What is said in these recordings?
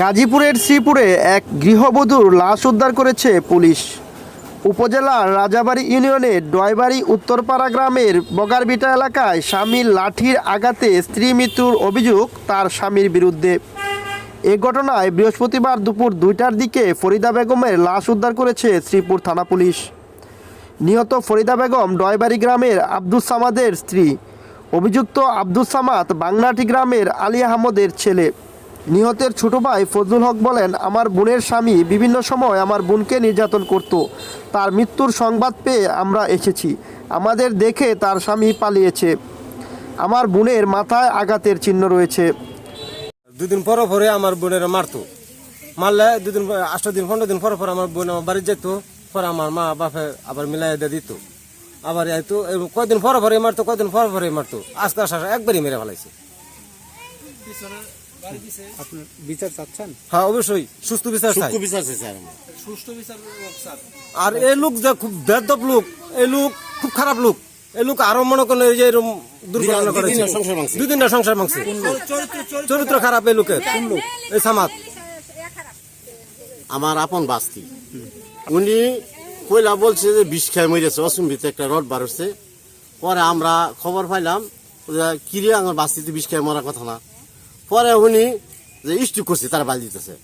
গাজীপুরের শ্রীপুরে এক গৃহবধূর লাশ উদ্ধার করেছে পুলিশ। উপজেলার রাজাবাড়ী ইউনিয়নের ডয়বাড়ি উত্তরপাড়া গ্রামের বগারবিটা এলাকায় স্বামীর লাঠির আঘাতে স্ত্রী মৃত্যুর অভিযোগ তার স্বামীর বিরুদ্ধে। এ ঘটনায় বৃহস্পতিবার দুপুর দুইটার দিকে ফরিদা বেগমের লাশ উদ্ধার করেছে শ্রীপুর থানা পুলিশ। নিহত ফরিদা বেগম ডয়বাড়ি গ্রামের আব্দুস সামাদের স্ত্রী। অভিযুক্ত আব্দুস সামাদ বাংলাটি গ্রামের আলী আহমদের ছেলে। নিহতের ছোট ভাই ফজলুল হক বলেন, আমার বোনের স্বামী বিভিন্ন সময় আমার বোনকে নির্যাতন করত। তার মৃত্যুর সংবাদ পেয়ে আমরা এসেছি। আমাদের দেখে তার স্বামী পালিয়েছে। আমার বোনের মাথায় আঘাতের চিহ্ন রয়েছে। দুদিন পরে পরে আমার বোনের মারতো। মারলে দুদিন আষ্ট দিন, পনেরো দিন পর পর আমার বোন আমার বাড়ি যেত। পরে আমার মা বাপে আবার মিলাই দিয়ে দিত। আবার এই কয়দিন পর পরে মারতো, কয়দিন পর পরে মারতো। আস্তে আস্তে একবারই মেরে ফেলাইছে। আপনার বিচার চাচ্ছেন? হ্যাঁ অবশ্যই। সুস্থ বিচার চাই। বিচার আর এই লোক যে খুব বেদব লোক এই লোক খুব খারাপ লোক এই লোক আরও মনে করেন এই যে এরকম দুর্ঘটনা করেছে। দিনের সংসার ভাঙছে। দুই সংসার ভাঙছে। চরিত্র খারাপ। এই লোকের এই সামাদ। আমার আপন বাস্তি। উনি কইলা বলছে যে বিষ খায় মরেছে অসুম্বিতে একটা রড বার হচ্ছে। পরে আমরা খবর পাইলাম যে কিরে আমার বাস্তিতে বিষ খায় মরার কথা না। পরে উনি যে স্টুক করছে তার বাল দিতেছে।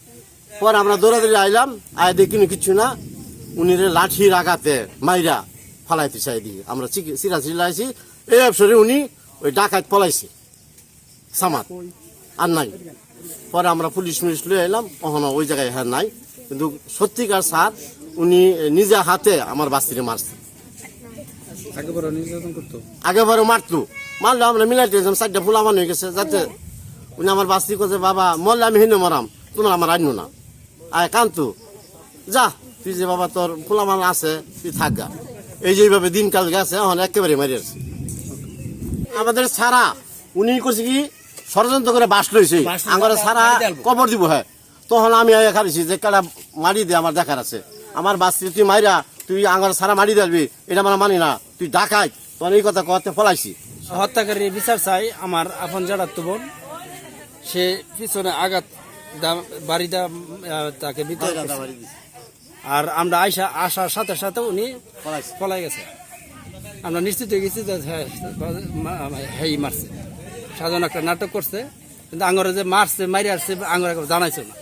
পরে আমরা দৌড়াদৌড়ি আইলাম আয় দেখি কিছু না। উনি রে লাঠির আঘাতে মাইরা ফালাইতে চাই দিয়ে। আমরা চিরা চিল্লাইছি এই অবসরে উনি ওই ডাকাত পলাইছে। সামাত আর নাই। পরে আমরা পুলিশ মুলিশ লয়ে এলাম কখনো ওই জায়গায় হ্যাঁ নাই। কিন্তু সত্যিকার স্যার উনি নিজে হাতে আমার বাস্তিরে মারছে। আগে বড় মারতো। মারলে আমরা মিলাইতে গেছিলাম। চারটা ফুল আমার হয়ে গেছে যাতে উনি আমার বাস্তি করছে বাবা মরলে আমি হিন্দু মরাম। তোমার আমার আইন না। আয় কান্তু। যা তুই যে বাবা তোর ফুলামান আছে তুই থাক গা। এই যে এইভাবে দিনকাল গেছে এখন একেবারে মারি আসছে। আমাদের সারা উনি করছে কি ষড়যন্ত্র করে বাস লইছে। আমার সারা কবর দিব হ্যাঁ। তখন আমি খারিছি যে কাটা মারি দে আমার দেখার আছে। আমার বাস্তি তুই মাইরা তুই আঙ্গার সারা মারি দিবি এটা আমার মানি না। তুই ডাকাই। তখন এই কথা কথা ফলাইছি। হত্যাকারী বিচার চাই আমার আপন জাড়াত্ম বোন। সে পিছনে আঘাত দা- বাড়িটা তাকে আর আমরা আইসা আসার সাথে সাথে উনি পলাইছে। পলাই গেছে। আমরা নিশ্চিত হয়ে গেছি যে হ্যাঁ, হেই মারছে। সাধারণ একটা নাটক করছে কিন্তু আঙরে যে মারছে মারি আসছে আঙরে জানাইছে না।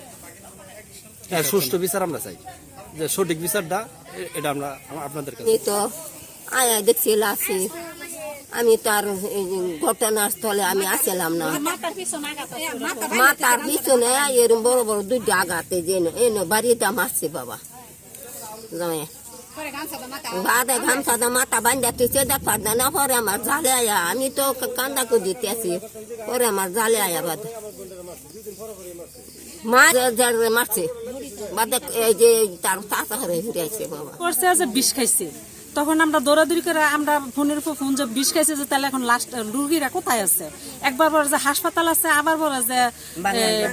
হ্যাঁ সুষ্ঠু বিচার আমরা চাই। যে সঠিক বিচারটা এটা আমরা আপনাদের কাছে এই তো আয়া দেখছি লাসি আমি তার ঘটনাস্থলে আমি আসলাম না। মাতার পিছনে এরম বড় বড় দুইটা আঘাতে যে এনে বাড়িতে মারছে বাবা। জামাই বাদে গামছাদা মাথা বান্ধা তুই পারদা না? পরে আমার জালে আয়া, আমি তো কান্দা করে দিতে আছি। পরে আমার জালে আয়া বাদে। মা যার মারছে। বাদে এই যে তার চাচা হরে ঘুরে আইছে বাবা। বিষ খাইছে। তখন আমরা দৌড়াদৌড়ি করে আমরা ফোনের উপর ফোন যে বিষ খাইছে যে তাহলে এখন লাস্ট রুগীরা কোথায় আছে? একবার বলে যে হাসপাতাল আছে আবার বলে যে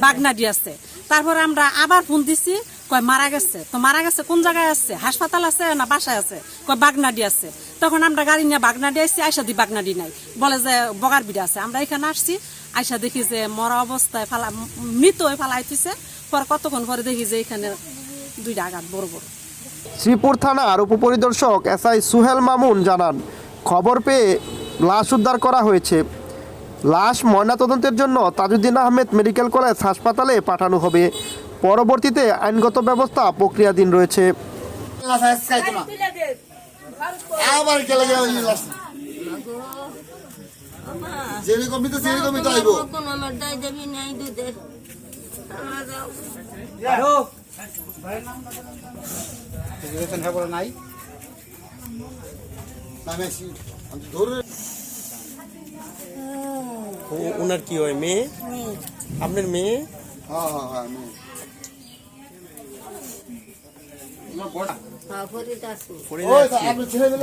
বাগনাডি আছে। তারপরে আমরা আবার ফোন দিছি কয় মারা গেছে। তো মারা গেছে কোন জায়গায় আছে? হাসপাতাল আছে না বাসায় আছে? কয় বাগনাডি আছে। তখন আমরা গাড়ি নিয়ে বাগনাডি আসছি আইসা দি বাগনাডি নাই। বলে যে বগার বিড়া আছে। আমরা এখানে আসছি আইসা দেখি যে মরা অবস্থায় ফালা মৃত হয়ে ফালাইতেছে পর কতক্ষণ পরে দেখি যে এখানে দুইটা আঘাত বড় বড়। শ্রীপুর থানার উপপরিদর্শক এসআই সুহেল মামুন জানান খবর পেয়ে লাশ উদ্ধার করা হয়েছে। লাশ ময়নাতদন্তের জন্য তাজউদ্দিন আহমেদ মেডিকেল কলেজ হাসপাতালে পাঠানো হবে। পরবর্তীতে আইনগত ব্যবস্থা প্রক্রিয়াধীন রয়েছে। আইব। যাও। হ্যাঁ বড় নাই। ওনার কি হয় মেয়ে? আপনার মেয়ে? হ্যাঁ হ্যাঁ হ্যাঁ আমি হ্যাঁ,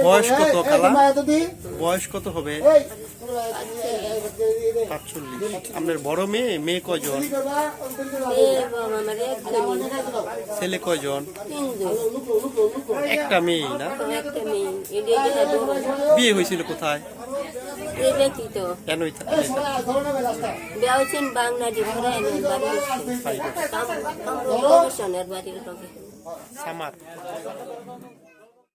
বয়স কত দি। বয়স কত হবে? সাতচল্লিশ। আপনার বড় মেয়ে? মেয়ে এক ছেলে, তিনজন, একটা মেয়ে না? বিয়ে হয়েছিল কোথায়? সামার।